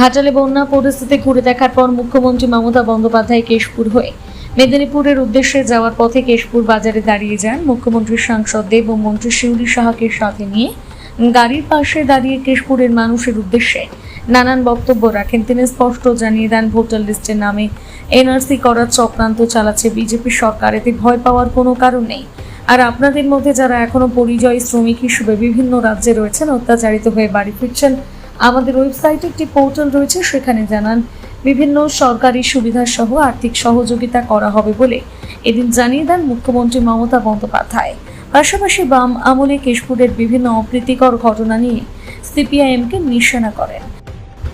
ঘাটালে বন্যা পরিস্থিতি ঘুরে দেখার পর মুখ্যমন্ত্রী মমতা বন্দ্যোপাধ্যায় কেশপুর হয়ে মেদিনীপুরের উদ্দেশ্যে যাওয়ার পথে কেশপুর বাজারে দাঁড়িয়ে যান মুখ্যমন্ত্রী সাংসদ দেব ও মন্ত্রী শিউলি সাহাকে সাথে নিয়ে। গাড়ির পাশে দাঁড়িয়ে কেশপুরের মানুষের উদ্দেশ্যে নানান বক্তব্য রাখেন। তিনি স্পষ্ট জানিয়ে দেন, ভোটার লিস্টের নামে এনআরসি করার চক্রান্ত চালাচ্ছে বিজেপি সরকার। এতে ভয় পাওয়ার কোনো কারণ নেই। আর আপনাদের মধ্যে যারা এখনও পরিযায়ী শ্রমিক হিসেবে বিভিন্ন রাজ্যে রয়েছেন, অত্যাচারিত হয়ে বাড়ি ফিরছেন আমাদের ওয়েবসাইটে একটি পোর্টাল রয়েছে, সেখানে জানান, বিভিন্ন সরকারি সুবিধা সহ আর্থিক সহযোগিতা করা হবে বলে এদিন জানিয়ে দেন মুখ্যমন্ত্রী মমতা বন্দ্যোপাধ্যায়। পাশাপাশি বাম আমলে কেশপুরের বিভিন্ন অপ্রীতিকর ঘটনা নিয়ে সিপিআইএমকে নিশানা করেন।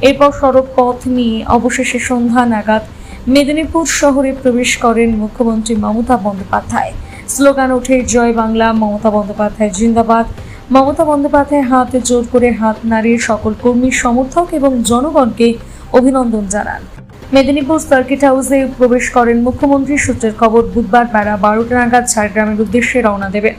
এরপর সড়ক পথ নিয়ে অবশেষে সন্ধ্যা নাগাদ মেদিনীপুর শহরে প্রবেশ করেন মুখ্যমন্ত্রী মমতা বন্দ্যোপাধ্যায়। স্লোগান ওঠে, জয় বাংলা মমতা বন্দ্যোপাধ্যায় জিন্দাবাদ। মমতা বন্দ্যোপাধ্যায় হাতে জোর করে হাত নাড়িয়ে সকল কর্মী, সমর্থক এবং জনগণকে অভিনন্দন জানান। মেদিনীপুর সার্কিট হাউসে প্রবেশ করেন মুখ্যমন্ত্রী সূত্রের খবর, বুধবার বেলা বারোটা নাগাদ ঝাড়গ্রামের উদ্দেশ্যে রওনা দেবেন।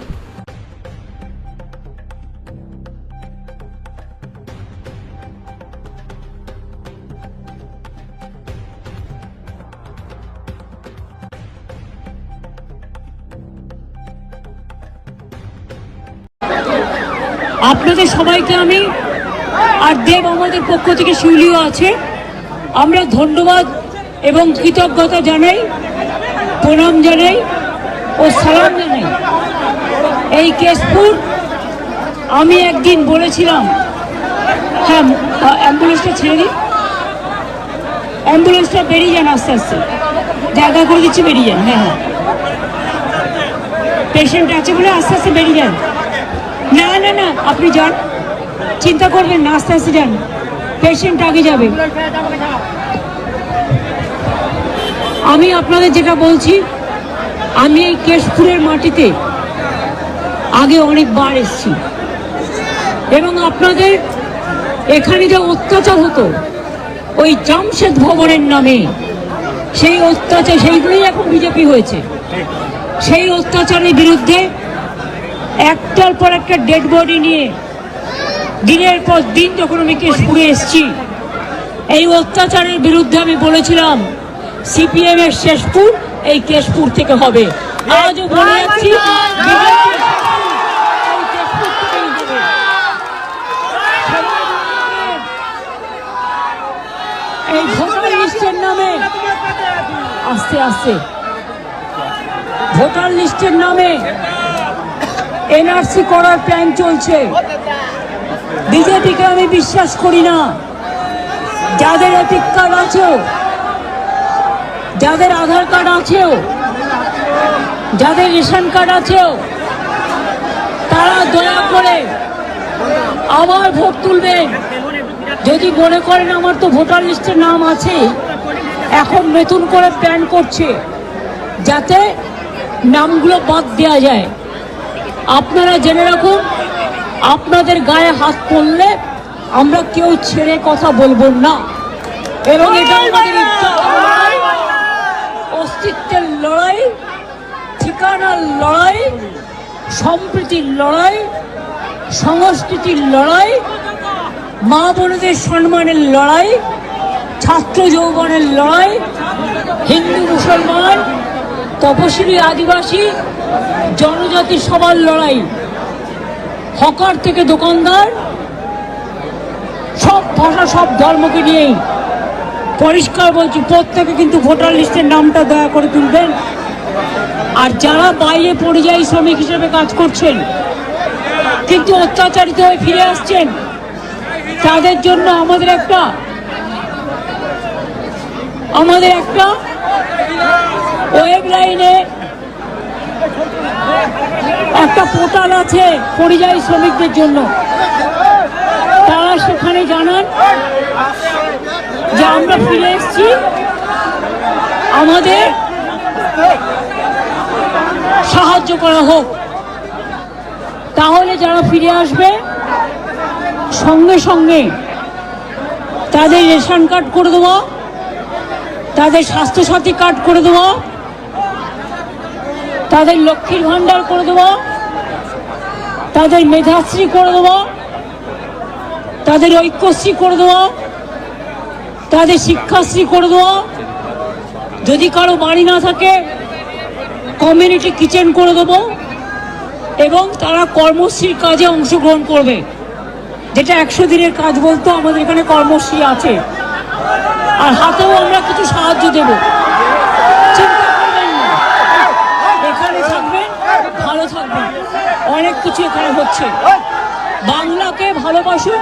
আপনাদের সবাইকে আমি আর দেব আমাদের পক্ষ থেকে শিউলিও আছে। আমরা ধন্যবাদ এবং কৃতজ্ঞতা জানাই, প্রণাম জানাই ও সালাম জানাই। এই কেশপুর, আমি একদিন বলেছিলাম হ্যাঁ অ্যাম্বুলেন্সটা ছেড়ে দিন। অ্যাম্বুলেন্সটা বেরিয়ে যান আস্তে আস্তে। জায়গা করে দিচ্ছি, বেরিয়ে যান হ্যাঁ হ্যাঁ। পেশেন্ট আছে বলে আস্তে আস্তে বেরিয়ে যান। না না না, আপনি যান। চিন্তা করবেন না, আস্তে আস্তে যান। পেশেন্ট আগে যাবে। আমি আপনাদের যেটা বলছি, আমি এই কেশপুরের মাটিতে আগে অনেকবার এসেছি। এবং আপনাদের এখানে যে অত্যাচার হতো, ওই জামশেদ ভবনের নামে সেই অত্যাচার, সেইগুলোই এখন বিজেপি হয়েছে। সেই অত্যাচারের বিরুদ্ধে একটার পর একটা ডেড বডি নিয়ে দিনের পর দিন যখন আমি কেশপুরে এসেছি, এই অত্যাচারের বিরুদ্ধে আমি বলেছিলাম সিপিএম এর শেষপুর এই কেশপুর থেকে হবে। আজও বলে যাচ্ছি, এই নামে, আস্তে আস্তে, ভোটার লিস্টের নামে এনআরসি করার প্ল্যান চলছে। বিজেপিকে আমি বিশ্বাস করি না। যাদের এপিক কার্ড আছেও, যাদের আধার কার্ড আছেও, যাদের রেশন কার্ড আছেও, তারা দয়া করে আবার ভোট তুলবেন যদি মনে করেন আমার তো ভোটার লিস্টের নাম আছে এখন নতুন করে প্ল্যান করছে, যাতে নামগুলো বাদ দেওয়া যায়। আপনারা জেনে রাখুন আপনাদের গায়ে হাত পড়লে আমরা কেউ ছেড়ে কথা বলব না। এবং এটা আমাদের অস্তিত্বের লড়াই ঠিকানার লড়াই সম্প্রীতির লড়াই সংস্কৃতির লড়াই মা বোনদের সম্মানের লড়াই ছাত্র যৌবনের লড়াই হিন্দু মুসলমান তপশিলি আদিবাসী জনজাতি সবার লড়াই। হকার থেকে দোকানদার, সব ভাষা, সব ধর্মকে নিয়েই। পরিষ্কার বলছি, প্রত্যেকে কিন্তু ভোটার লিস্টের নামটা দয়া করে তুলবেন। আর যারা বাইরে পরিযায়ী শ্রমিক হিসেবে কাজ করছেন, কিন্তু অত্যাচারিত হয়ে ফিরে আসছেন, তাদের জন্য আমাদের একটা আমাদের একটা ওয়েব লাইনে একটা পোর্টাল আছে পরিযায়ী শ্রমিকদের জন্য। তারা সেখানে জানান যে আমরা ফিরে এসেছি। আমাদের সাহায্য করা হোক। তাহলে যারা ফিরে আসবে, সঙ্গে সঙ্গে তাদের রেশন কার্ড করে দেবো, তাদের স্বাস্থ্যসাথী কার্ড করে দেবো। তাদের লক্ষ্মীর ভাণ্ডার করে দেবো। তাদের মেধাশ্রী করে দেবো। তাদের ঐক্যশ্রী করে দেবো। তাদের শিক্ষাশ্রী করে দেওয়া যদি কারও বাড়ি না থাকে কমিউনিটি কিচেন করে দেবো এবং তারা কর্মশ্রীর কাজে অংশগ্রহণ করবে। যেটা একশো দিনের কাজ বলতো, আমাদের এখানে কর্মশ্রী আছে। আর হাতেও আমরা কিছু সাহায্য দেব চিন্তা করবেন না এখানে থাকবেন ভালো থাকবেন অনেক কিছু এখানে হচ্ছে। বাংলাকে ভালোবাসুন,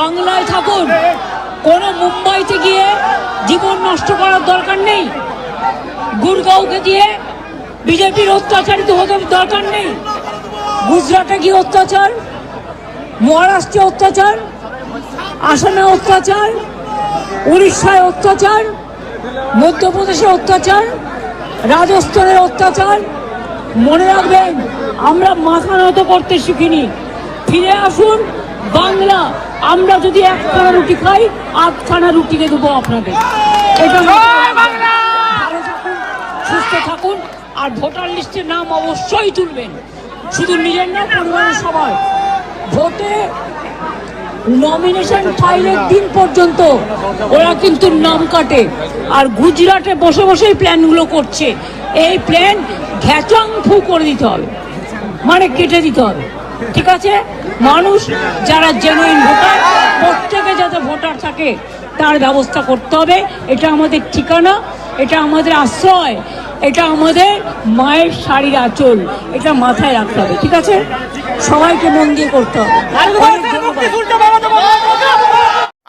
বাংলায় থাকুন। কোনো মুম্বাইতে গিয়ে জীবন নষ্ট করার দরকার নেই। গুরগাঁওকে দিয়ে বিজেপির অত্যাচারিত হতে দরকার নেই। গুজরাটে গিয়ে অত্যাচার, মহারাষ্ট্রে অত্যাচার, আসামে অত্যাচার, উড়িষ্যায় অত্যাচার, মধ্যপ্রদেশে অত্যাচার রাজস্থানের অত্যাচার মনে রাখবেন আমরা মাথা নত করতে শিখিনি। ফিরে আসুন বাংলা আমরা যদি একখানা রুটি খাই আটখানা রুটিকে দেবো আপনাদের এটা সুস্থ থাকুন আর ভোটার লিস্টের নাম অবশ্যই তুলবেন। শুধু নিজের না পরিবারের সবাই। ভোটে নমিনেশন ফাইলের দিন পর্যন্ত ওরা কিন্তু নাম কাটে। আর গুজরাটে বসে বসেই প্ল্যানগুলো করছে। এই প্ল্যান ঘ্যাচাং ফু করে দিতে হবে। মানে কেটে দিতে হবে। ঠিক আছে? মানুষ যারা জেনুইন ভোটার প্রত্যেকে যাতে ভোটার থাকে তার ব্যবস্থা করতে হবে। এটা আমাদের ঠিকানা এটা আমাদের আশ্রয় এটা আমাদের মায়ের শাড়ির আঁচল এটা মাথায় রাখতে হবে। ঠিক আছে? সবাইকে মন দিয়ে করতে হবে।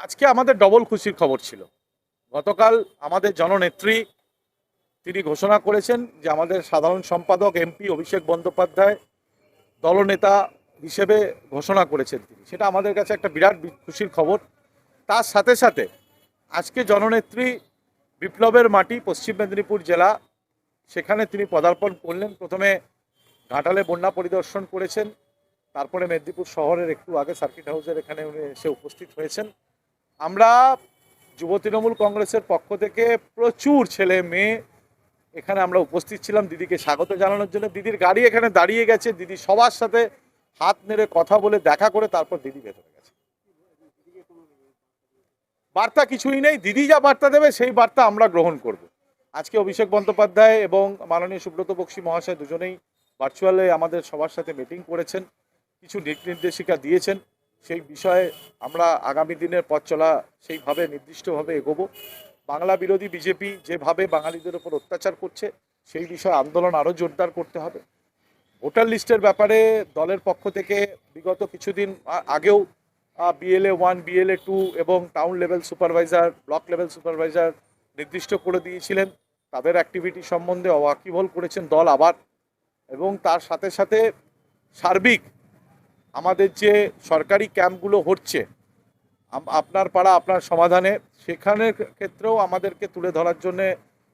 আজকে আমাদের ডবল খুশির খবর ছিল। গতকাল আমাদের জননেত্রী তিনি ঘোষণা করেছেন যে আমাদের সাধারণ সম্পাদক এমপি অভিষেক বন্দ্যোপাধ্যায় দলনেতা হিসেবে ঘোষণা করেছেন তিনি। সেটা আমাদের কাছে একটা বিরাট খুশির খবর। তার সাথে সাথে আজকে জননেত্রী বিপ্লবের মাটি পশ্চিম মেদিনীপুর জেলা, সেখানে তিনি পদার্পণ করলেন। প্রথমে ঘাটালে বন্যা পরিদর্শন করেছেন, তারপরে মেদিনীপুর শহরের একটু আগে সার্কিট হাউসের এখানে উনি এসে উপস্থিত হয়েছেন। আমরা যুব তৃণমূল কংগ্রেসের পক্ষ থেকে প্রচুর ছেলে, মেয়ে এখানে আমরা উপস্থিত ছিলাম দিদিকে স্বাগত জানানোর জন্য। দিদির গাড়ি এখানে দাঁড়িয়ে গেছে। দিদি সবার সাথে হাত নেড়ে কথা বলে দেখা করে তারপর দিদি ভেতরে গেছে। বার্তা কিছুই নেই। দিদি যা বার্তা দেবে, সেই বার্তা আমরা গ্রহণ করব। আজকে অভিষেক বন্দ্যোপাধ্যায় এবং মাননীয় সুব্রত বক্সী মহাশয় দুজনেই ভার্চুয়ালে আমাদের সবার সাথে মিটিং করেছেন। কিছু দিক নির্দেশিকা দিয়েছেন। সেই বিষয়ে আমরা আগামী দিনের পথ চলা সেইভাবে, নির্দিষ্টভাবে এগোবো। বাংলা বিরোধী বিজেপি যেভাবে বাঙালিদের উপর অত্যাচার করছে, সেই বিষয়ে আন্দোলন আরও জোরদার করতে হবে। ভোটার লিস্টের ব্যাপারে দলের পক্ষ থেকে বিগত কিছুদিন আগেও বিএলএ ওয়ান বিএলএ টু এবং town level supervisor block level supervisor নির্দিষ্ট করে দিয়েছিলেন। তাদের অ্যাক্টিভিটি সম্বন্ধে ওয়াকিবল করেছেন দল আবার। এবং তার সাথে সাথে সার্বিক আমাদের যে সরকারি ক্যাম্পগুলো হচ্ছে আপনার পাড়া, আপনার সমাধানে। সেখানের ক্ষেত্রেও আমাদেরকে তুলে ধরার জন্য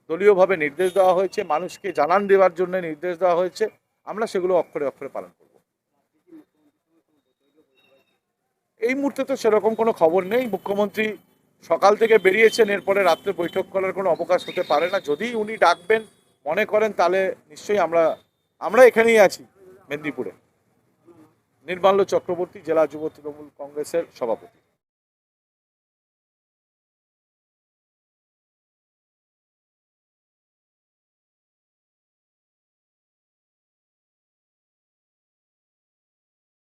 দলীয়ভাবে নির্দেশ দেওয়া হয়েছে। মানুষকে জানান দেওয়ার জন্য নির্দেশ দেওয়া হয়েছে। আমরা সেগুলো অক্ষরে অক্ষরে পালন করব। এই মুহূর্তে তো সেরকম কোনো খবর নেই। মুখ্যমন্ত্রী সকাল থেকে বেরিয়েছেন। এরপরে রাত্রে বৈঠক করার কোনো অবকাশ হতে পারে না। যদি উনি ডাকবেন, মনে করেন, তাহলে নিশ্চয়ই আমরা আমরা এখানেই আছি, মেদিনীপুরে। নির্মাল্য চক্রবর্তী, জেলা যুব তৃণমূল কংগ্রেসের সভাপতি।